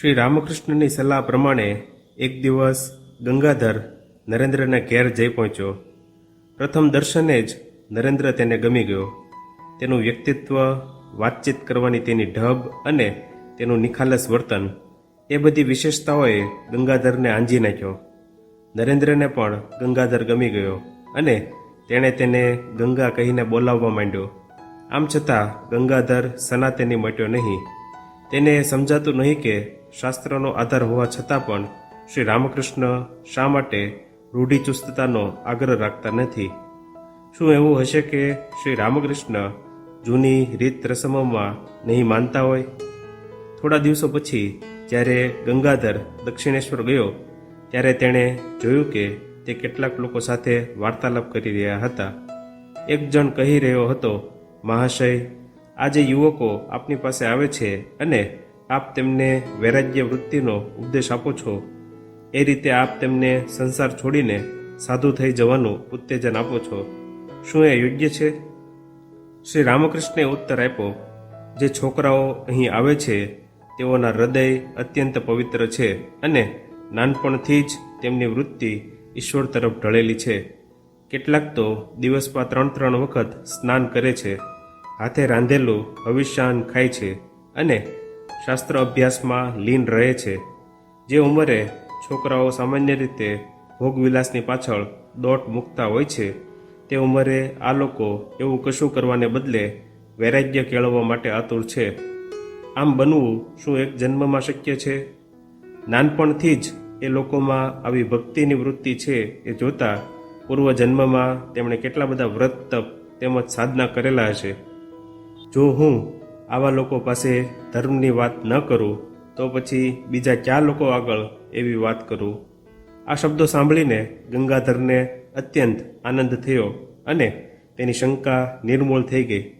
શ્રી રામકૃષ્ણની સલાહ પ્રમાણે એક દિવસ ગંગાધર નરેન્દ્રના ઘેર જઈ પહોંચ્યો. પ્રથમ દર્શને જ નરેન્દ્ર તેને ગમી ગયો. તેનું વ્યક્તિત્વ, વાતચીત કરવાની તેની ઢબ અને તેનું નિખાલસ વર્તન એ બધી વિશેષતાઓએ ગંગાધરને આંજી નાખ્યો. નરેન્દ્રને પણ ગંગાધર ગમી ગયો અને તેણે તેને ગંગા કહીને બોલાવવા માંડ્યો. આમ છતાં ગંગાધર સનાતેની મટ્યો નહીં. તેને સમજાતું નહીં કે શાસ્ત્રનો આધાર હોવા છતાં પણ શ્રી રામકૃષ્ણ શા માટે રૂઢિચુસ્તતાનો આગ્રહ રાખતા નથી? શું એવું હશે કે શ્રી રામકૃષ્ણ જૂની રીત રસમોમાં નહીં માનતા હોય? થોડા દિવસો પછી જ્યારે ગંગાધર દક્ષિણેશ્વર ગયો, ત્યારે તેણે જોયું કે તે કેટલાક લોકો સાથે વાર્તાલાપ કરી રહ્યા હતા. એક જણ કહી રહ્યો હતો, મહાશય, આજે યુવકો આપની પાસે આવે છે અને આપ તેમને વૈરાગ્ય વૃત્તિનો ઉપદેશ આપો છો. એ રીતે આપ તેમને સંસાર છોડીને સાધુ થઈ જવાનું ઉત્તેજન આપો છો. શું એ યોગ્ય છે? શ્રી રામકૃષ્ણે ઉત્તર આપ્યો, જે છોકરાઓ અહીં આવે છે, તેઓના હૃદય અત્યંત પવિત્ર છે અને નાનપણથી જ તેમની વૃત્તિ ઈશ્વર તરફ ઢળેલી છે. કેટલાક તો દિવસમાં ત્રણ ત્રણ વખત સ્નાન કરે છે, હાથે રાંધેલું હવિષ્યાન ખાય છે અને શાસ્ત્ર અભ્યાસમાં લીન રહે છે. જે ઉંમરે છોકરાઓ સામાન્ય રીતે ભોગવિલાસની પાછળ દોટ મૂકતા હોય છે, તે ઉંમરે આ લોકો એવું કશું કરવાને બદલે વૈરાગ્ય કેળવવા માટે આતુર છે. આમ બનવું શું એક જન્મમાં શક્ય છે? નાનપણથી જ એ લોકોમાં આવી ભક્તિની વૃત્તિ છે એ જોતા પૂર્વ જન્મમાં તેમણે કેટલા બધા વ્રત, તપ તેમજ સાધના કરેલા હશે. જો હું આવા લોકો પાસે ધર્મની વાત ન કરું, તો પછી બીજા ક્યાં લોકો આગળ એવી વાત કરું. આ શબ્દો સાંભળીને ગંગાધરને અત્યંત આનંદ થયો અને તેની શંકા નિર્મૂળ થઈ ગઈ.